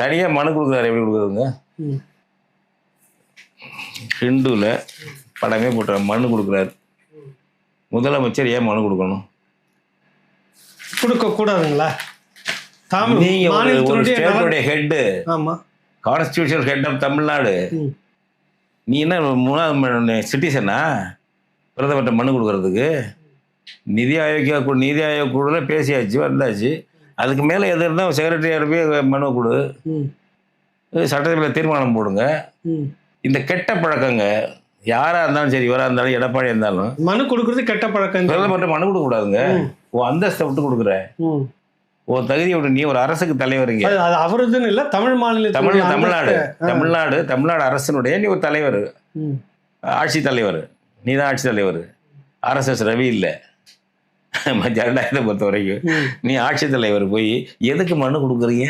தனியாக மனு கொடுக்குறாரு எப்படி கொடுக்குறதுங்க. ஹிந்துவில் படமே போட்டுறாரு மனு கொடுக்குறாரு. முதலமைச்சர் ஏன் மனு கொடுக்கணும்? கொடுக்க கூடாதுங்களா நீங்க ஒரு ஸ்டேட்டுடைய ஹெட்டு. ஆமா. Constitution head of Tamil Nadu. நீ என்ன மூணாவது சிட்டிசனா பிரதமர்கிட்ட மனு கொடுக்கறதுக்கு? நிதி ஆயோக்கிய நிதி ஆயோக் குழுவில் பேசியாச்சு வந்தாச்சு. அதுக்கு மேலே எது இருந்தால் செக்ரட்டரியார் போய் மனு கொடு. சட்டத்தில் தீர்மானம் போடுங்க. இந்த கெட்ட பழக்கங்க யாராக இருந்தாலும் சரி இவராக இருந்தாலும் எடப்பாடியாக இருந்தாலும் மனு கொடுக்கறது கெட்ட பழக்கம் பிரதமர்கிட்ட மனு கொடுக்க கூடாதுங்க. உன் அந்தஸ்தை விட்டு கொடுக்குற. உன் தகுதியை விட்டு நீ ஒரு அரசுக்கு தலைவருங்க. அவருதுன்னு இல்ல தமிழ் மாநிலத்தில் தமிழ் தமிழ்நாடு தமிழ்நாடு தமிழ்நாடு அரசினுடைய நீ ஒரு தலைவர். ஆட்சி தலைவர். நீ தான் ஆட்சி தலைவர் ஆர்எஸ்எஸ் ரவி இல்லை. ஜனநாயகத்தை பொறுத்த வரைக்கும். நீ ஆட்சி தலைவர் போய் எதுக்கு மனு கொடுக்குறீங்க.